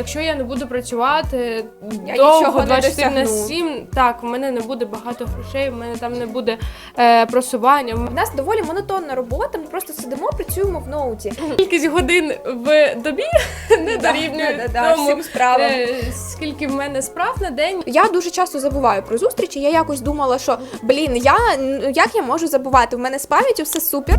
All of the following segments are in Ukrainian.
якщо я не буду працювати Я довго нічого 24 на 7, так, в мене не буде багато грошей, в мене там не буде е, просування. В нас доволі монотонна робота. Ми просто сидимо, працюємо в ноуті. Кількість годин в добі не дорівнює тому, е, скільки в мене справ на день. Я дуже часто забуваю про зустрічі. Я якось думала, що блін, я як я можу забувати? У мене з пам'яттю все супер.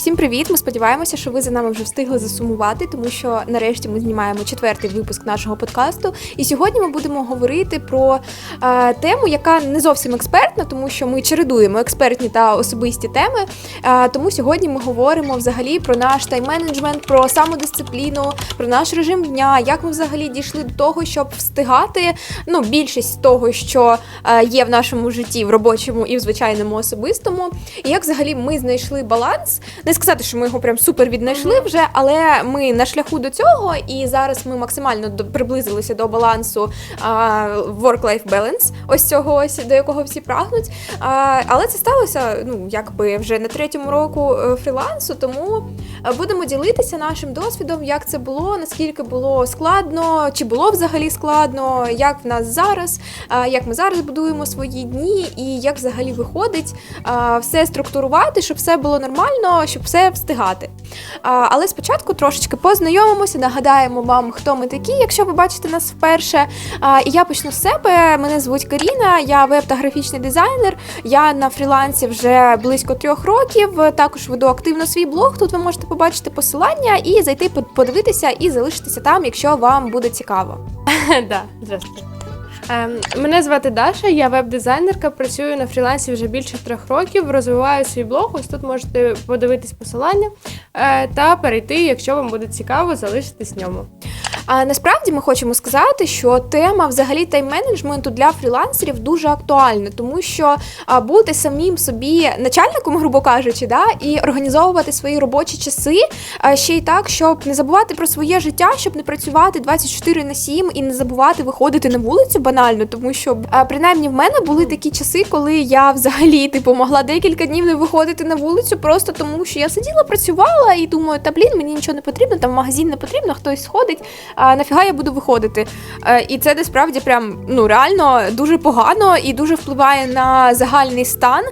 Всім привіт! Ми сподіваємося, що ви за нами вже встигли засумувати, тому що нарешті ми знімаємо четвертий випуск нашого подкасту. І сьогодні ми будемо говорити про е, тему, яка не зовсім експертна, тому що ми чередуємо експертні та особисті теми. Е, тому сьогодні ми говоримо взагалі про наш тайм-менеджмент, про самодисципліну, про наш режим дня, як ми взагалі дійшли до того, щоб встигати ну, більшість того, що е, є в нашому житті, в робочому і в звичайному особистому. І як взагалі ми знайшли баланс. Не сказати, що ми його прям супер віднайшли вже, але ми на шляху до цього, і зараз ми максимально приблизилися до балансу work-life balance, ось цього ось до якого всі прагнуть. А, але це сталося ну якби вже на третьому року е, фрілансу, тому е, будемо ділитися нашим досвідом, як це було, наскільки було складно, чи було взагалі складно, як в нас зараз, як ми зараз будуємо свої дні, і як взагалі виходить все структурувати, щоб все було нормально, щоб все встигати. А, Але спочатку трошечки познайомимося, нагадаємо вам, хто ми такі, якщо ви бачите нас вперше. А, І я почну з себе. Мене звуть Каріна, я веб та графічний дизайнер. Я на фрілансі вже близько трьох років. Також веду активно свій блог. Тут ви можете побачити посилання і зайти подивитися і залишитися там, якщо вам буде цікаво. да, здравствуйте. Ем, мене звати Даша, я веб-дизайнерка, працюю на фрілансі вже більше трьох років, розвиваю свій блог. Ось тут можете подивитись посилання е, та перейти, якщо вам буде цікаво, залишитись в ньому. А насправді ми хочемо сказати, що тема взагалі тайм-менеджменту для фрілансерів дуже актуальна, тому що бути самим собі начальником, грубо кажучи, да, і організовувати свої робочі часи ще й так, щоб не забувати про своє життя, щоб не працювати 24 на 7 і не забувати виходити на вулицю банально, тому що принаймні в мене були такі часи, коли я взагалі типу могла декілька днів не виходити на вулицю, просто тому що я сиділа, працювала і думаю, та блін, мені нічого не потрібно, там магазин не потрібно, хтось сходить. А нафіга я буду виходити? Е, І це насправді прям ну реально дуже погано і дуже впливає на загальний стан.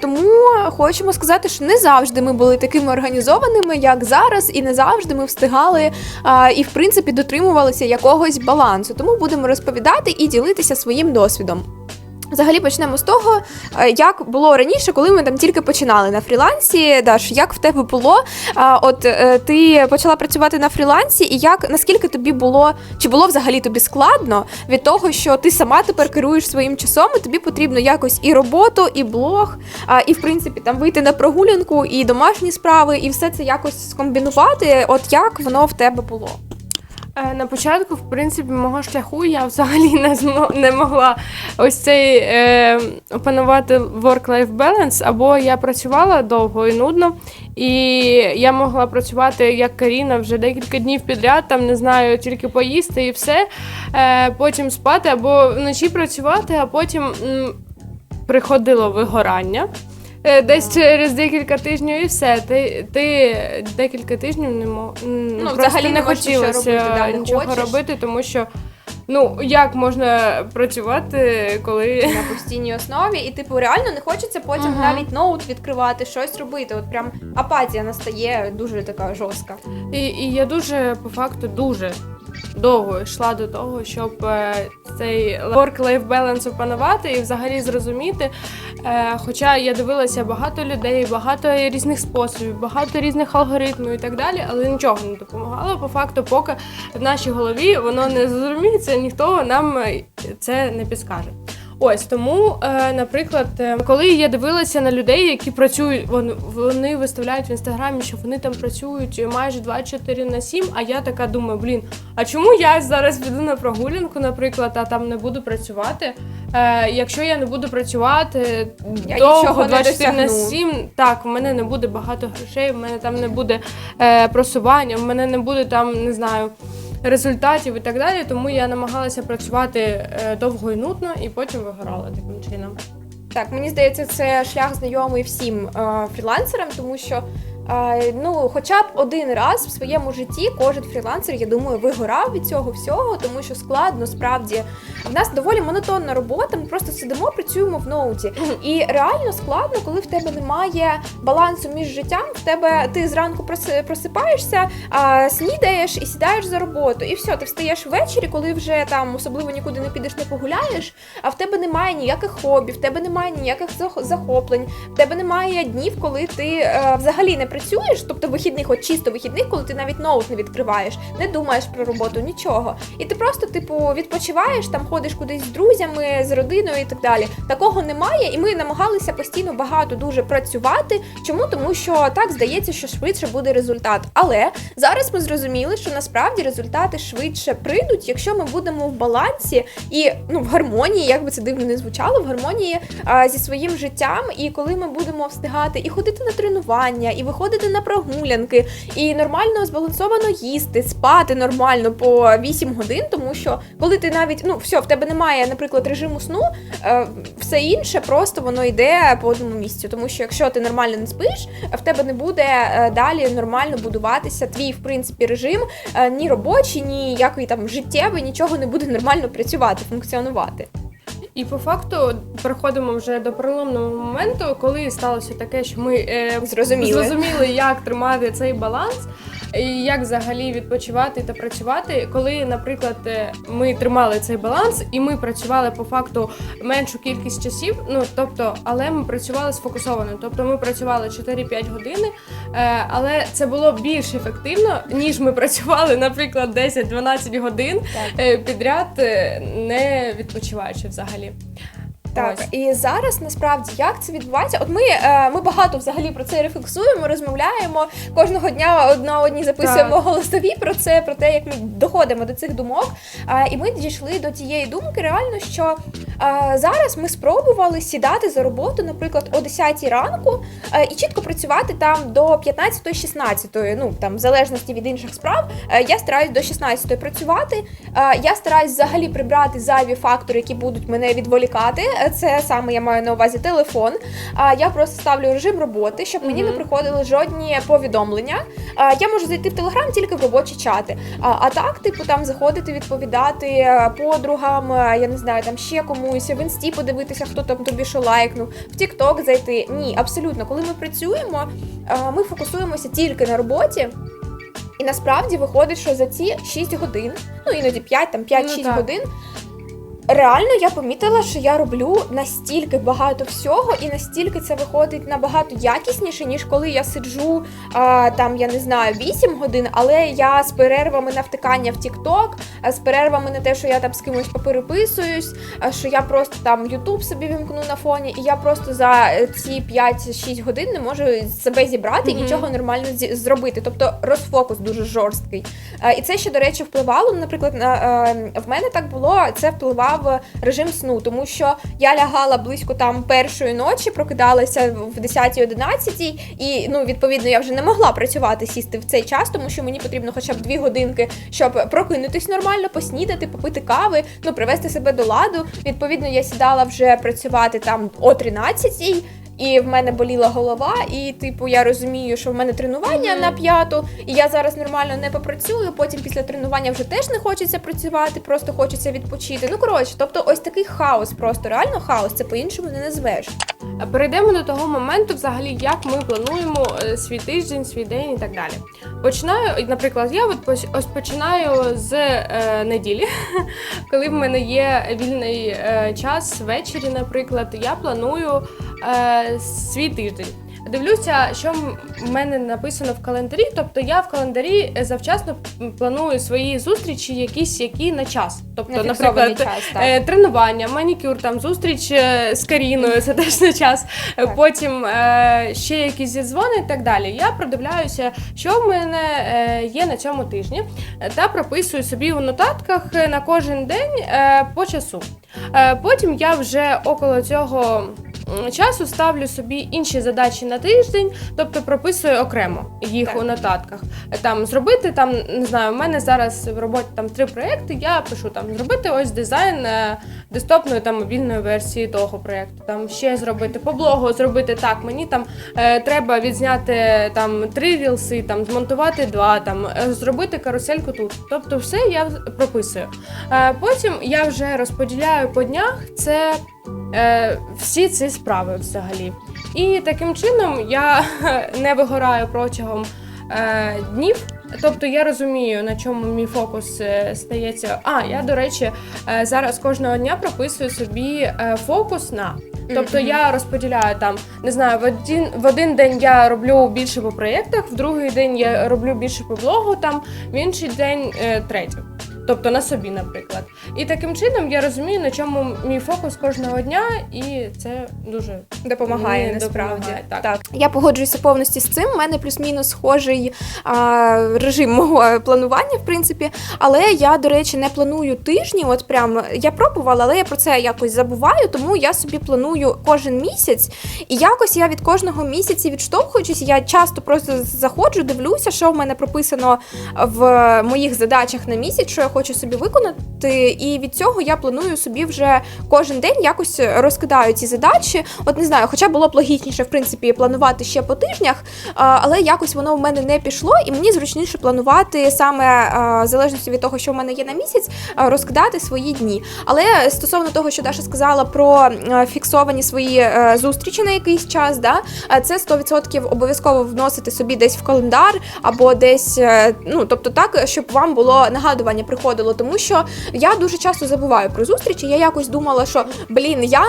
Тому хочемо сказати, що не завжди ми були такими організованими, як зараз, і не завжди ми встигали і в принципі дотримувалися якогось балансу. Тому будемо розповідати і ділитися своїм досвідом. Взагалі почнемо з того, е, як було раніше, коли ми там тільки починали на фрілансі. Даш, як в тебе було? От е, ти почала працювати на фрілансі, і як наскільки тобі було, чи було взагалі тобі складно від того, що ти сама тепер керуєш своїм часом, і тобі потрібно якось і роботу, і блог, і в принципі там вийти на прогулянку, і домашні справи, і все це якось скомбінувати. От як воно в тебе було? Е, На початку, в принципі, мого шляху я взагалі не змо- не могла ось цей е, опанувати work-life balance, або я працювала довго і нудно, і я могла працювати як Каріна вже декілька днів підряд, там не знаю, тільки поїсти і все, е, потім спати, або вночі працювати, а потім м, приходило вигорання. Е, Десь через декілька тижнів і все. Ти, ти декілька тижнів не мо... Ну, просто взагалі не нічого хотілося робити, да, не нічого хочеш. робити, тому що ну як можна працювати, коли на постійній основі, і типу реально не хочеться потім Ага. навіть ноут відкривати, щось робити. От прям апатія настає дуже така жорстка. і, і я дуже по факту дуже довго йшла до того, щоб е, цей work-life balance опанувати і взагалі зрозуміти. Е, Хоча я дивилася багато людей, багато різних способів, багато різних алгоритмів і так далі, але нічого не допомагало. По факту, поки в нашій голові воно не зрозуміється, ніхто нам е, це не підскаже. Ось тому, е, наприклад, е, коли я дивилася на людей, які працюють, вони, виставляють в інстаграмі, що вони там працюють майже 24 на 7, а я така думаю, блін, а чому я зараз піду на прогулянку, наприклад, а там не буду працювати? Е, якщо я не буду працювати Я довго нічого не 24 на досягну. 7, так, в мене не буде багато грошей, в мене там не буде просування, в мене не буде там, не знаю. Результатів і так далі, тому я намагалася працювати е, довго і нудно, і потім вигорала таким чином. Так, мені здається, це шлях знайомий всім е, фрілансерам, тому що. Ну, хоча б один раз в своєму житті кожен фрілансер, я думаю, вигорав від цього всього, тому що складно справді. В нас доволі монотонна робота. Ми просто сидимо, працюємо в ноуті. І реально складно, коли в тебе немає балансу між життям. В тебе ти зранку просипаєшся, снідаєш і сідаєш за роботу. І все, ти встаєш ввечері, коли вже там особливо нікуди не підеш, не погуляєш. А в тебе немає ніяких хобі, в тебе немає ніяких захоплень, в тебе немає днів, коли ти е, взагалі не працюєш, тобто вихідних, от чисто вихідних, коли ти навіть ноут не відкриваєш, не думаєш про роботу, нічого. І ти просто, типу, відпочиваєш, там ходиш кудись з друзями, з родиною і так далі. Такого немає, і ми намагалися постійно багато дуже працювати. Чому? Тому що так здається, що швидше буде результат. Але зараз ми зрозуміли, що насправді результати швидше прийдуть, якщо ми будемо в балансі і ну в гармонії, як би це дивно не звучало, в гармонії а, зі своїм життям. І коли ми будемо встигати і ходити на тренування, і виходити на прогулянки, і нормально збалансовано їсти, спати нормально по 8 годин, тому що коли ти навіть ну все, в тебе немає, наприклад, режиму сну, е, все інше просто воно йде по одному місцю. Тому що якщо ти нормально не спиш, в тебе не буде е, далі нормально будуватися твій, в принципі, режим е, ні робочий, ні який там життєвий, нічого не буде нормально працювати, функціонувати. І по факту переходимо вже до переломного моменту, коли сталося таке, що ми е, Зрозуміли. зрозуміли, як тримати цей баланс. І як взагалі відпочивати та працювати, коли, наприклад, е, ми тримали цей баланс і ми працювали по факту меншу кількість часів. Ну тобто, але ми працювали сфокусовано. Тобто ми працювали 4-5 години, е, але це було більш ефективно, ніж ми працювали, наприклад, 10-12 годин е, підряд, не відпочиваючи взагалі. Так, Ось. і зараз насправді як це відбувається? От ми, е, ми багато взагалі про це рефлексуємо, розмовляємо кожного дня одна одні записуємо Так. голосові про це, про те, як ми доходимо до цих думок. Е, і ми дійшли до тієї думки, реально, що зараз ми спробували сідати за роботу, наприклад, о 10 ранку е, і чітко працювати там до 15-16, ну там в залежності від інших справ. Е, я стараюсь до 16 працювати. Е, я стараюсь взагалі прибрати зайві фактори, які будуть мене відволікати. Це саме я маю на увазі телефон. Я просто ставлю режим роботи, щоб мені не приходили жодні повідомлення. Я можу зайти в телеграм тільки в робочі чати. А, так, типу, там заходити, відповідати подругам, я не знаю, там ще комусь, в інсті подивитися, хто там тобі що лайкнув, в Тікток зайти. Ні, абсолютно, коли ми працюємо, ми фокусуємося тільки на роботі. І насправді виходить, що за ці 6 годин, ну іноді 5, там 5-6 Ну, годин. Реально я помітила, що я роблю настільки багато всього, і настільки це виходить набагато якісніше, ніж коли я сиджу а, там, я не знаю, 8 годин, але я з перервами на втикання в TikTok, а з перервами на те, що я там з кимось попереписуюсь, а, що я просто там YouTube собі вімкну на фоні, і я просто за е, ці 5-6 годин не можу себе зібрати і нічого нормально зробити. Тобто розфокус дуже жорсткий. Е, І це ще, до речі, впливало. Наприклад, на е, в мене так було. Це впливав режим сну, тому що я лягала близько там першої ночі, прокидалася в 10-11, і ну відповідно я вже не могла працювати сісти в цей час, тому що мені потрібно хоча б дві годинки, щоб прокинутись нормально, поснідати, попити кави, ну привести себе до ладу. Відповідно, я сідала вже працювати там о 13 і в мене боліла голова, і типу я розумію, що в мене тренування Мгм. на п'яту, і я зараз нормально не попрацюю. Потім після тренування вже теж не хочеться працювати, просто хочеться відпочити. Ну коротше, тобто, ось такий хаос, просто реально хаос. Це по-іншому не назвеш. Перейдемо до того моменту, взагалі, як ми плануємо е, свій тиждень, свій день і так далі. Починаю, наприклад, я от ось починаю з е, неділі, коли в мене є вільний е, час ввечері, наприклад, я планую е, свій тиждень. Дивлюся, що в мене написано в календарі. Тобто я в календарі е, завчасно планую свої зустрічі, якісь які на час. Тобто, наприклад, час, так. Е, тренування, манікюр, там зустріч е, з Каріною, це теж на час. Так. Потім ще якісь зідзвони і так далі. Я продивляюся, що в мене є на цьому тижні, та прописую собі у нотатках на кожен день по часу. Потім я вже около цього. Часу ставлю собі інші задачі на тиждень, тобто прописую окремо їх Так. у нотатках. Там зробити там, не знаю, в мене зараз в роботі там три проекти. Я пишу там зробити ось дизайн е, десктопної там мобільної версії того проекту. Там ще зробити по блогу, зробити так. Мені там е, треба відзняти там три рілси, там змонтувати два, там е, зробити карусельку тут. Тобто, все я прописую. Е, потім я вже розподіляю по днях це всі ці справи взагалі. І таким чином я не вигораю протягом е, днів. Тобто я розумію, на чому мій фокус е, стається. А, я, до речі, е, зараз кожного дня прописую собі е, фокус на. Тобто я розподіляю там, не знаю, в один, в один день я роблю більше по проєктах, в другий день я роблю більше по блогу, там, в інший день е, третє. Тобто на собі, наприклад. І таким чином я розумію, на чому мій фокус кожного дня, і це дуже Допомагає насправді. допомагає, так. Я погоджуюся повністю з цим. У мене плюс-мінус схожий а, режим мого планування, в принципі. Але я, до речі, не планую тижні. От прям я пробувала, але я про це якось забуваю, тому я собі планую кожен місяць. І якось я від кожного місяця відштовхуючись, я часто просто заходжу, дивлюся, що в мене прописано в моїх задачах на місяць, що я хочу собі виконати. І від цього я планую собі вже кожен день якось розкидаю ці задачі. От не знаю, хоча було б логічніше, в принципі, планувати ще по тижнях, але якось воно в мене не пішло, і мені зручніше планувати саме в залежності від того, що в мене є на місяць, розкидати свої дні. Але стосовно того, що Даша сказала про фіксовані свої е, зустрічі на якийсь час, да, це 100% обов'язково вносити собі десь в календар або десь, е, ну тобто так, щоб вам було нагадування приходило, тому що я дуже часто забуваю про зустрічі. Я якось думала, що блін, я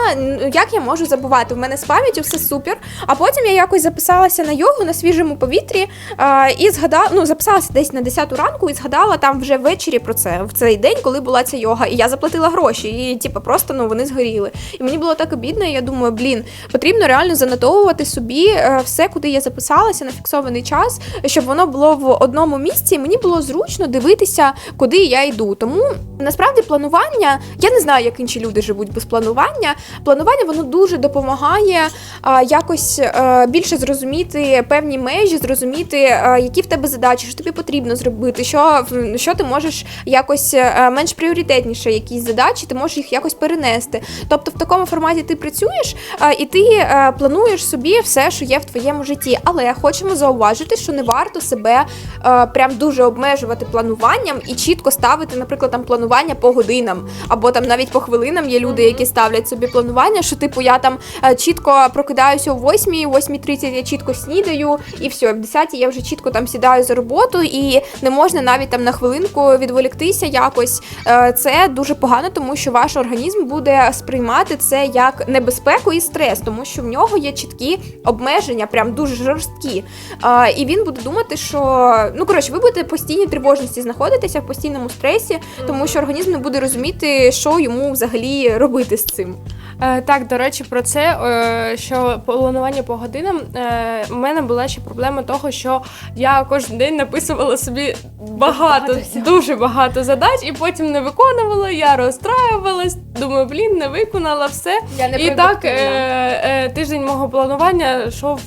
як я можу забувати? В мене з пам'яттю все супер. А потім я якось записалася на йогу на свіжому повітрі е, і згадала, ну записалася десь на 10 ранку і згадала там вже ввечері про це в цей день, коли була ця йога. І я заплатила гроші, і типу, просто ну вони згоріли. І мені було так обідно. і Я думаю, блін, потрібно реально занотовувати собі е, все, куди я записалася на фіксований час, щоб воно було в одному місці. і Мені було зручно дивитися, куди я йду. Тому насправді планування, я не знаю, як інші люди живуть без планування. Планування воно дуже допомагає а, якось е, більше зрозуміти певні межі, зрозуміти, е, які в тебе задачі, що тобі потрібно зробити, що, що ти можеш якось е, менш пріоритетніше якісь задачі, ти можеш їх якось перенести. Тобто в такому форматі ти працюєш е, і ти е, плануєш собі все, що є в твоєму житті. Але хочемо зауважити, що не варто себе е, прям дуже обмежувати плануванням і чітко ставити, наприклад, там планування по годинам, або там навіть по хвилинам є люди, які ставлять собі планування, що типу я там е, чітко прокидаюся о 8, 8.30 я чітко снідаю, і все, в 10 я вже чітко там сідаю за роботу, і не можна навіть там на хвилинку відволіктися якось. Е, Це дуже погано, тому що ваш організм буде сприймати це як небезпеку і стрес, тому що в нього є чіткі обмеження, прям дуже жорсткі. І він буде думати, що ну коротше, ви будете в постійній тривожності знаходитися в постійному стресі, тому що організм не буде розуміти, що йому взагалі робити з цим. Е, так, до речі, про це, е, що планування по годинам, е, в мене була ще проблема того, що я кожен день написувала собі багато, Багато дуже багато задач, і потім не виконувала, я розстраювалась, думаю, блін, не виконала все. Я І так е, е, тиждень мого планування йшов.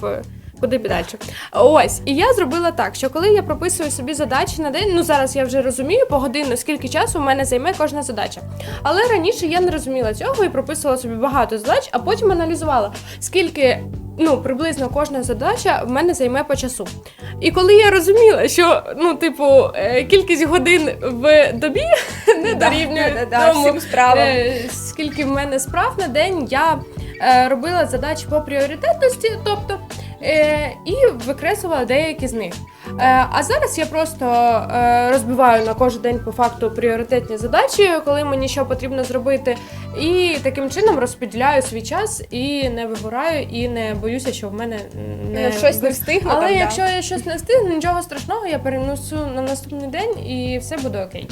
Куди подальше. Ось, і я зробила так, що коли я прописую собі задачі на день, ну зараз я вже розумію погодинно, скільки часу в мене займе кожна задача. Але раніше я не розуміла цього і прописувала собі багато задач, а потім аналізувала, скільки ну приблизно кожна задача в мене займе по часу. І коли я розуміла, що ну, типу, е, кількість годин в добі не дорівнює тому, Е, скільки в мене справ на день, я е, робила задачі по пріоритетності, тобто, і викреслювала деякі з них. Е, а зараз я просто е, розбиваю на кожен день по факту пріоритетні задачі, коли мені що потрібно зробити, і таким чином розподіляю свій час і не вигораю, і не боюся, що в мене не Е, щось не встигну. але там, да. якщо я щось не встигну, нічого страшного, я перенесу на наступний день і все буде окей.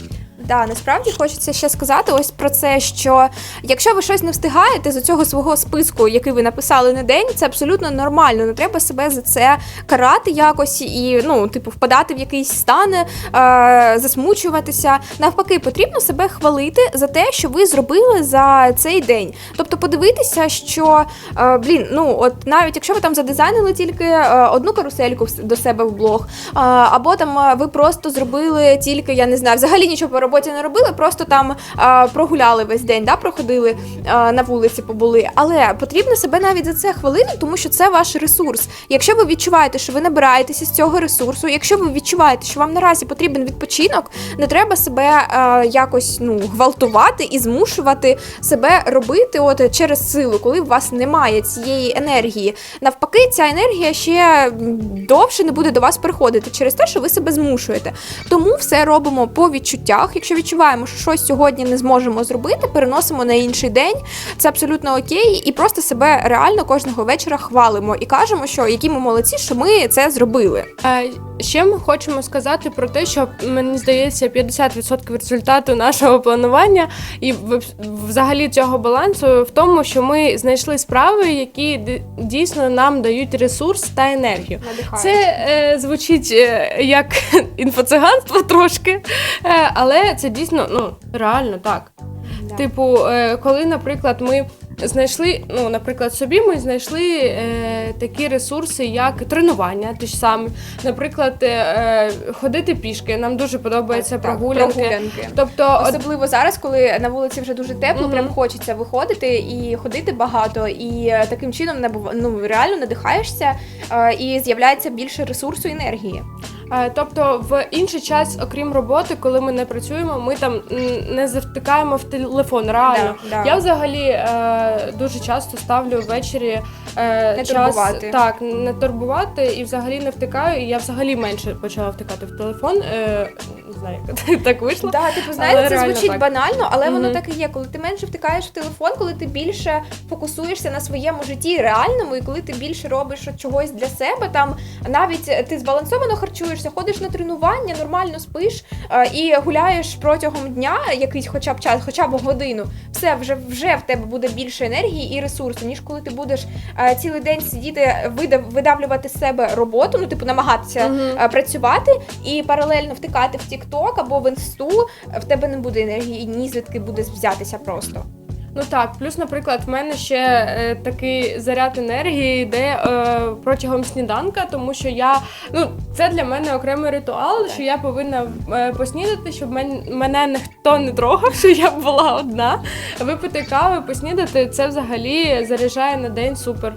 Да, насправді хочеться ще сказати ось про це, що якщо ви щось не встигаєте з цього свого списку, який ви написали на день, це абсолютно нормально. Не треба себе за це карати якось і ну, типу, впадати в якийсь стан, е, засмучуватися. Навпаки, потрібно себе хвалити за те, що ви зробили за цей день. Тобто подивитися, що е, блін, ну от навіть якщо ви там задизайнили тільки е, одну карусельку до себе в блог, е, або там е, ви просто зробили тільки, я не знаю, взагалі нічого по роботі не робили, просто там е, прогуляли весь день, да, проходили е, на вулиці, побули. Але потрібно себе навіть за це хвалити, тому що це ваш ресурс. Якщо ви відчуваєте, що ви набираєтеся з цього ресурсу, якщо ви відчуваєте, що вам наразі потрібен відпочинок, не треба себе е, якось ну гвалтувати і змушувати себе робити от через силу, коли у вас немає цієї енергії. Навпаки, ця енергія ще довше не буде до вас приходити через те, що ви себе змушуєте. Тому все робимо по відчуттях. Відчуваємо, що щось сьогодні не зможемо зробити, переносимо на інший день. Це абсолютно окей, і просто себе реально кожного вечора хвалимо і кажемо, що які ми молодці, що ми це зробили. Ще ми хочемо сказати про те, що мені здається, 50% результату нашого планування і взагалі цього балансу в тому, що ми знайшли справи, які дійсно нам дають ресурс та енергію. Це е, звучить е, як інфоциганство трошки, е, але це дійсно ну реально так. Типу, е, коли, наприклад, ми знайшли, ну, наприклад, собі ми знайшли е, такі ресурси, як тренування, ті ж самі. Наприклад, е, е, ходити пішки. Нам дуже подобаються прогулянки. прогулянки. Тобто, от, Особливо зараз, коли на вулиці вже дуже тепло, Мгм. прям хочеться виходити і ходити багато, і е, таким чином ну, реально надихаєшся е, і з'являється більше ресурсу і енергії. Е, тобто, в інший час, окрім роботи, коли ми не працюємо, ми там не завтикаємо в телефон. Реально. Да, да. Я взагалі е, дуже часто ставлю ввечері е, Не час турбувати. так, не турбувати і взагалі не втикаю. І я взагалі менше почала втикати в телефон. Е, не знаю, як так вийшло. Так, типу, знаєте, це звучить так. банально, але воно так і є. Коли ти менше втикаєш в телефон, коли ти більше фокусуєшся на своєму житті реальному, і коли ти більше робиш чогось для себе, там навіть ти збалансовано харчуєшся, ходиш на тренування, нормально спиш е, і гуляєш протягом дня, якийсь хоча б час, хоча б годину, все вже вже в тебе буде більше енергії і ресурсу, ніж коли ти будеш е, цілий день сидіти, видав, видавлювати з себе роботу, ну типу намагатися Мгм. е, працювати і паралельно втикати в TikTok або в інсту, в тебе не буде енергії, ні звідки буде взятися просто. Ну так, плюс, наприклад, в мене ще е, такий заряд енергії йде е, протягом сніданка, тому що я ну це для мене окремий ритуал, що я повинна е, поснідати, щоб мен, мене ніхто не трогав, що я була одна. Випити кави, поснідати це взагалі заряджає на день супер.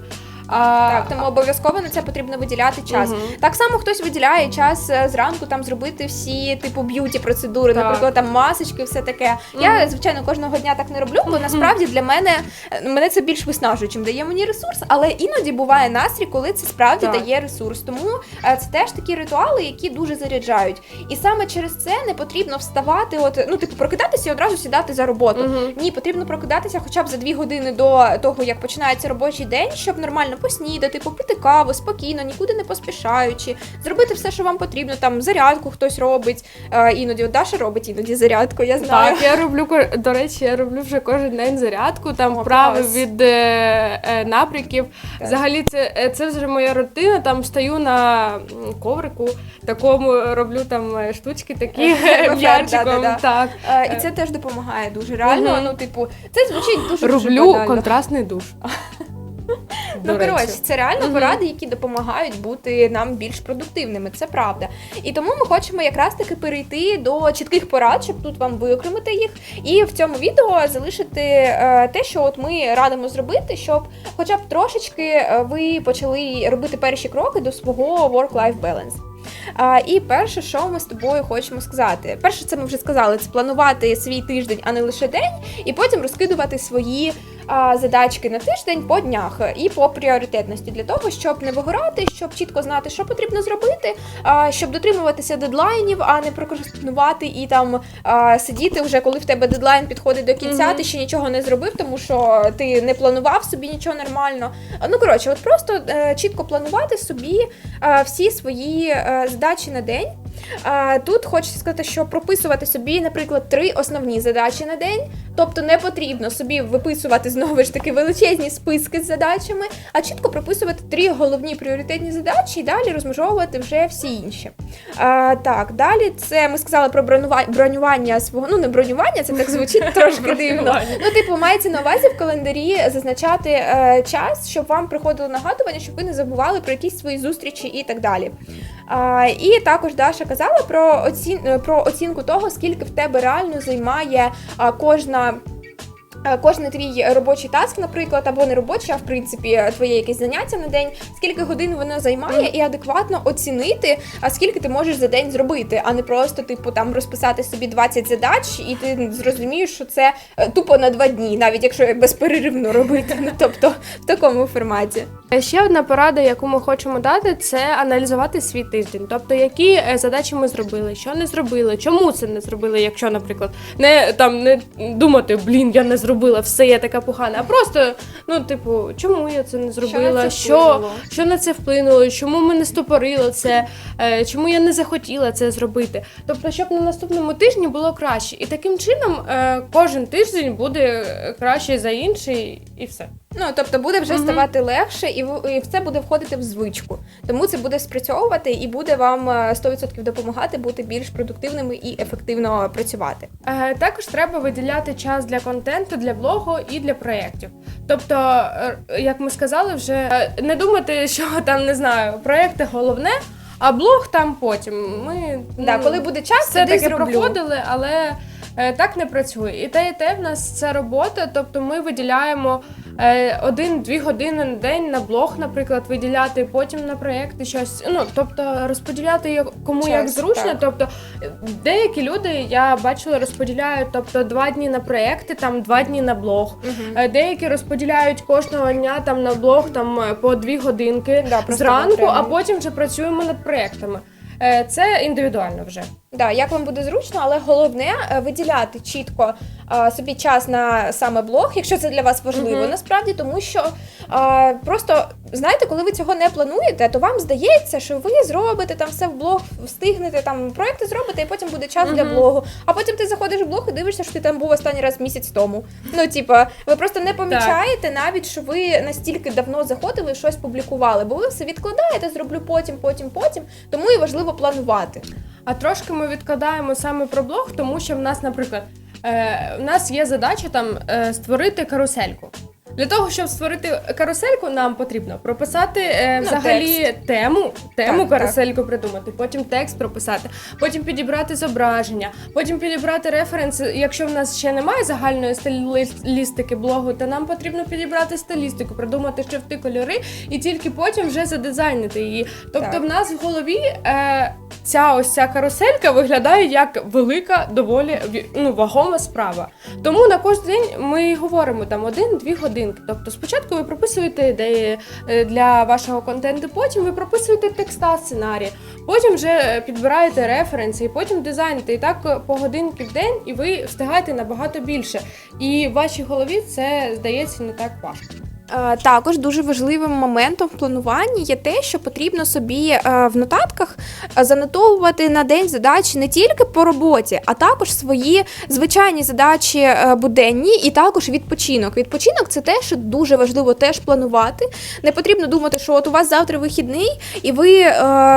А, Так, тому обов'язково на це потрібно виділяти час. Мгм. Так само хтось виділяє час е, зранку там зробити всі типу б'юті процедури, Так. наприклад, там масочки, все таке. Я звичайно кожного дня так не роблю, бо насправді для мене е, мене це більш виснажує, чим дає мені ресурс. Але іноді буває настрій, коли це справді Так. дає ресурс. Тому е, це теж такі ритуали, які дуже заряджають. І саме через це не потрібно вставати, от ну типу прокидатися і одразу сідати за роботу. Мгм. Ні, потрібно прокидатися хоча б за дві години до того, як починається робочий день, щоб нормально поснідати, попити каву, спокійно, нікуди не поспішаючи, зробити все, що вам потрібно. Там зарядку хтось робить. Е, іноді от Даша робить іноді зарядку, я знаю. Так, я роблю до речі, я роблю вже кожен день зарядку, там вправи від е, е, напряків. Так. Взагалі, це, е, це вже моя рутина. Там стою на коврику, такому роблю там штучки такі м'ячиком. Так. І це теж допомагає дуже реально. Ну, типу, це звучить дуже Роблю контрастний душ. Ну, коротше, це реально Мгм. поради, які допомагають бути нам більш продуктивними. Це правда. І тому ми хочемо якраз таки перейти до чітких порад, щоб тут вам виокремити їх, і в цьому відео залишити е, те, що от ми радимо зробити, щоб хоча б трошечки е, ви почали робити перші кроки до свого work-life balance. А, і перше, що ми з тобою хочемо сказати. Перше, це ми вже сказали, це планувати свій тиждень, а не лише день, і потім розкидувати свої задачки на тиждень по днях і по пріоритетності для того, щоб не вигорати, щоб чітко знати, що потрібно зробити, щоб дотримуватися дедлайнів, а не прокрастинувати і там сидіти вже, коли в тебе дедлайн підходить до кінця, Мгм. ти ще нічого не зробив, тому що ти не планував собі нічого нормально. Ну коротше, от просто е, чітко планувати собі всі свої е, задачі на день. А, тут хочеться сказати, що прописувати собі, наприклад, три основні задачі на день. Тобто не потрібно собі виписувати знову ж таки величезні списки з задачами, а чітко прописувати три головні пріоритетні задачі і далі розмежовувати вже всі інші. А, так, далі це ми сказали про бронюва- бронювання свого. Ну, не бронювання, це так звучить трошки дивно. Ну, типу, мається на увазі в календарі зазначати е, час, щоб вам приходило нагадування, щоб ви не забували про якісь свої зустрічі і так далі. І також Даша казала про, оцін, про оцінку того, скільки в тебе реально займає кожна. Е, Кожний твій робочий таск, наприклад, або не робочий, а в принципі твоє якесь заняття на день, скільки годин воно займає, і адекватно оцінити, а скільки ти можеш за день зробити, а не просто типу там розписати собі 20 задач, і ти зрозумієш, що це е, тупо на два дні, навіть якщо безперервно робити. Ну тобто в такому форматі. Ще одна порада, яку ми хочемо дати, це аналізувати свій тиждень. Тобто, які е, задачі ми зробили, що не зробили, чому це не зробили, якщо, наприклад, не там не думати, блін, я не зробила, все я така погана, а просто ну, типу, чому я це не зробила, це що, що на це вплинуло, чому мене стопорило це, е, чому я не захотіла це зробити. Тобто, щоб на наступному тижні було краще. І таким чином е, кожен тиждень буде краще за інший, і все. Ну тобто буде вже Мгм. ставати легше, і в- і все буде входити в звичку. Тому це буде спрацьовувати і буде вам е, 100% допомагати бути більш продуктивними і ефективно працювати. Е, Також треба виділяти час для контенту, для блогу і для проєктів. Тобто, е, як ми сказали, вже е, не думати, що там не знаю, проєкти головне, а блог там потім. Ми Да, ну, коли буде час, все тоді таки проходили, але е, так не працює. І те, і те в нас це робота. Тобто ми виділяємо е, один-дві години на день на блог, наприклад, виділяти, потім на проєкти щось. Ну тобто розподіляти кому Час, як зручно. так. Тобто е, деякі люди я бачила розподіляють, тобто два дні на проєкти, там два дні на блог. Е, Деякі розподіляють кожного дня там на блог там е, по дві годинки Да, зранку, а потім вже працюємо над проєктами. Е, Це індивідуально вже. Да, як вам буде зручно, але головне е, виділяти чітко е, собі час на саме блог, якщо це для вас важливо, Мгм. насправді, тому що е, просто знаєте, коли ви цього не плануєте, то вам здається, що ви зробите там все в блог, встигнете там проекти зробите, і потім буде час для блогу. А потім ти заходиш в блог і дивишся, що ти там був останній раз місяць тому. Ну, типа, ви просто не помічаєте навіть, що ви настільки давно заходили і щось публікували, бо ви все відкладаєте, зроблю потім, потім, потім. Тому і важливо планувати. А трошки ми відкладаємо саме про блог, тому що в нас, наприклад, е, в нас є задача там е, створити карусельку. Для того, щоб створити карусельку, нам потрібно прописати е, Ну, взагалі тему, тему Так, карусельку придумати, потім текст прописати, потім підібрати зображення, потім підібрати референси. Якщо в нас ще немає загальної стилістики блогу, то нам потрібно підібрати стилістику, придумати шрифти, кольори, і тільки потім вже задизайнити її. Тобто, Так. в нас в голові е, ця ось ця каруселька виглядає як велика, доволі ну, вагома справа. Тому на кожен день ми говоримо там один-дві годинки. Тобто, спочатку ви прописуєте ідеї е, для вашого контенту, потім ви прописуєте текста, сценарії, потім вже е, підбираєте референси, потім дизайните. І так е, по годинки в день, і ви встигаєте набагато більше. І в вашій голові це здається не так важко. Е, Також дуже важливим моментом в плануванні є те, що потрібно собі е, в нотатках е, занотовувати на день задачі не тільки по роботі, а також свої звичайні задачі буденні і також відпочинок. Відпочинок це те, що дуже важливо теж планувати. Не потрібно думати, що от у вас завтра вихідний, і ви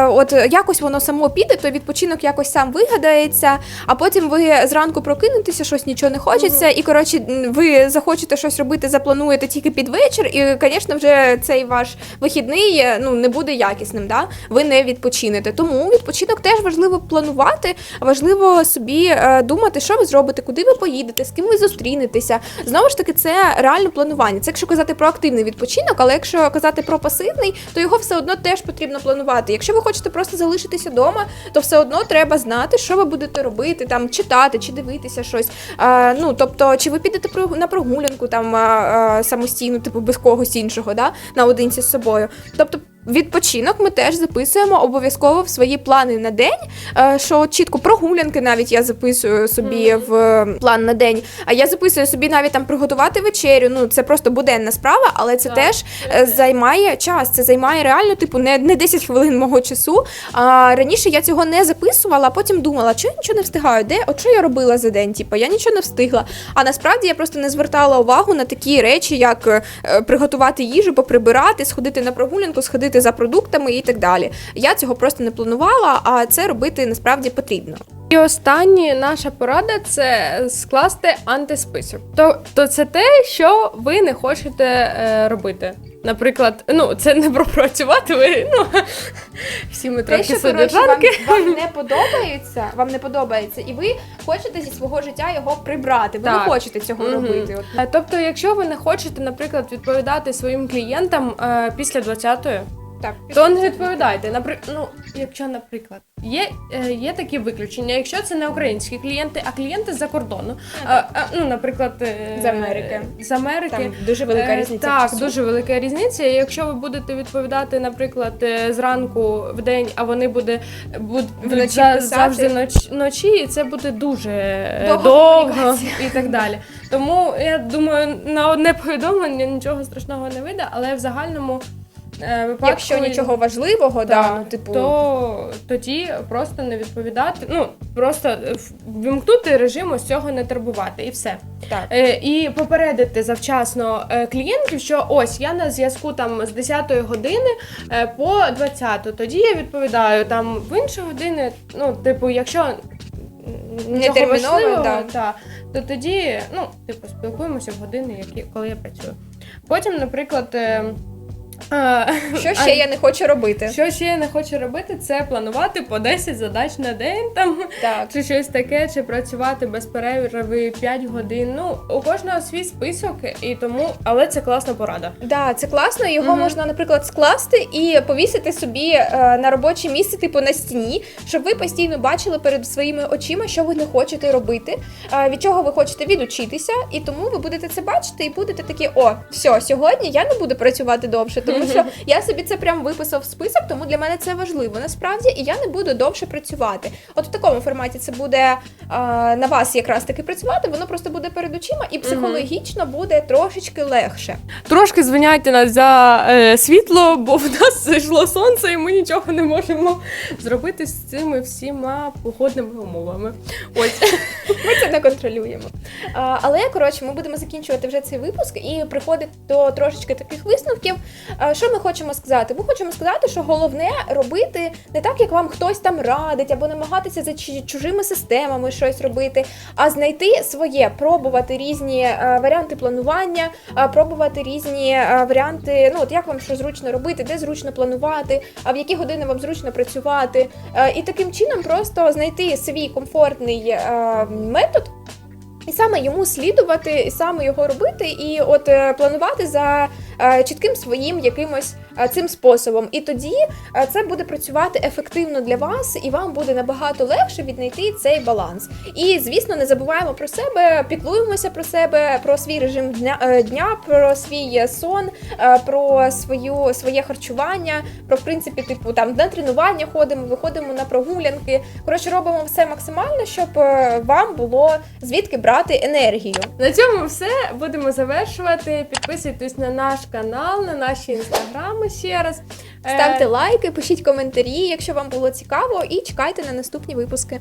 от якось воно само піде, то відпочинок якось сам вигадається, а потім ви зранку прокинетеся, щось нічого не хочеться, і коротше, ви захочете щось робити, заплануєте тільки під вечір, і, звісно, вже цей ваш вихідний е, ну не буде якісним. Да? Ви не відпочинете. Тому відпочинок теж важливо планувати, важливо собі е, думати, що ви зробите, куди ви поїдете, з ким ви зустрінетеся. Знову ж таки, це реально планування. Це якщо казати про активний відпочинок, але якщо казати про пасивний, то його все одно теж потрібно планувати. Якщо ви хочете просто залишитися вдома, то все одно треба знати, що ви будете робити, там читати чи дивитися щось. А, ну тобто, чи ви підете на прогулянку там а, самостійно, типу без когось іншого, да, наодинці з собою. Тобто. Відпочинок ми теж записуємо обов'язково в свої плани на день. е, Що чітко прогулянки навіть я записую собі в план на день. А я записую собі навіть там приготувати вечерю. Ну це просто буденна справа, але це Так, теж це займає час. Це займає реально, типу, не, не 10 хвилин мого часу. А раніше я цього не записувала, а потім думала, що я нічого не встигаю, де от що я робила за день? Типу, я нічого не встигла. А насправді я просто не звертала увагу на такі речі, як е, приготувати їжу, поприбирати, сходити на прогулянку, сходити за продуктами і так далі. Я цього просто не планувала, а це робити насправді потрібно. І останнє наша порада це скласти антисписок. То, то це те, що ви не хочете е, робити. Наприклад, ну це не про працювати. Ви ну всі ми Те, трохи що коротше, вам, вам не подобається, вам не подобається, і ви хочете зі свого життя його прибрати. Ви Так. не хочете цього Мгм. робити. От Е, Тобто, якщо ви не хочете, наприклад, відповідати своїм клієнтам е, після 20-ї, так. то не відповідайте. Напри... Ну, якщо, наприклад, є, е, є такі виключення, якщо це не українські клієнти, а клієнти з-за кордону. А, а, ну, наприклад, е, З Америки. З Америки. Там дуже велика Е, різниця. в Так, часу. дуже велика різниця. І Якщо ви будете відповідати, наприклад, е, зранку в день, а вони буде, будуть Вночі за, завжди ноч, ночі, і це буде дуже е, Довга довго і так далі. Тому я думаю, на одне повідомлення нічого страшного не вийде, але в загальному. Е, Випадку, Якщо нічого важливого, да, так, ну, типу, то тоді просто не відповідати. Ну просто е, вимкнути режим ось цього не турбувати, і все. так. Е, і попередити завчасно е, клієнтів, що ось я на зв'язку там з 10-ї години по 20. Тоді я відповідаю там в інші години. Ну, типу, якщо нічого терміново, да. та, то тоді ну, типу, спілкуємося в години, які коли я працюю. Потім, наприклад. Е, Що а- ще я не хочу робити? що ще я не хочу робити, це планувати по 10 задач на день там Так. чи щось таке, чи працювати без перерви 5 годин. Ну, у кожного свій список, і тому, але це класна порада. Да, це класно. Його Мгм. можна, наприклад, скласти і повісити собі е, на робоче місце, типу на стіні, щоб ви постійно бачили перед своїми очима, що ви не хочете робити, е, від чого ви хочете відучитися, і тому ви будете це бачити і будете такі: о, все, сьогодні я не буду працювати довше, тому що я собі це прям виписав в список, тому для мене це важливо насправді, і я не буду довше працювати. От в такому форматі це буде е, на вас якраз таки працювати, воно просто буде перед очима, і психологічно буде трошечки легше. Трошки звиняйте нас за е, світло, бо в нас зайшло сонце, і ми нічого не можемо зробити з цими всіма погодними умовами. Ось Ми це не контролюємо. А, але коротше, ми будемо закінчувати вже цей випуск і приходити до трошечки таких висновків. А, що ми хочемо сказати? Ми хочемо сказати, що головне робити не так, як вам хтось там радить, або намагатися за чужими системами щось робити, а знайти своє, пробувати різні е, варіанти планування, е, пробувати різні е, варіанти, ну от як вам що зручно робити, де зручно планувати, а в які години вам зручно працювати. Е, І таким чином просто знайти свій комфортний е, метод. І саме йому слідувати, і саме його робити, і от е, планувати за е, чітким своїм якимось е, цим способом. І тоді е, це буде працювати ефективно для вас, і вам буде набагато легше віднайти цей баланс. І звісно, не забуваємо про себе, піклуємося про себе, про свій режим дня, е, дня про свій сон, е, про свою своє харчування, про в принципі, типу там на тренування ходимо, виходимо на прогулянки. Коротше, робимо все максимально, щоб е, вам було звідки брати енергію. на цьому все будемо завершувати. Підписуйтесь на наш канал, на наші інстаграми ще раз. Е, Ставте лайки, пишіть коментарі, якщо вам було цікаво, і чекайте на наступні випуски.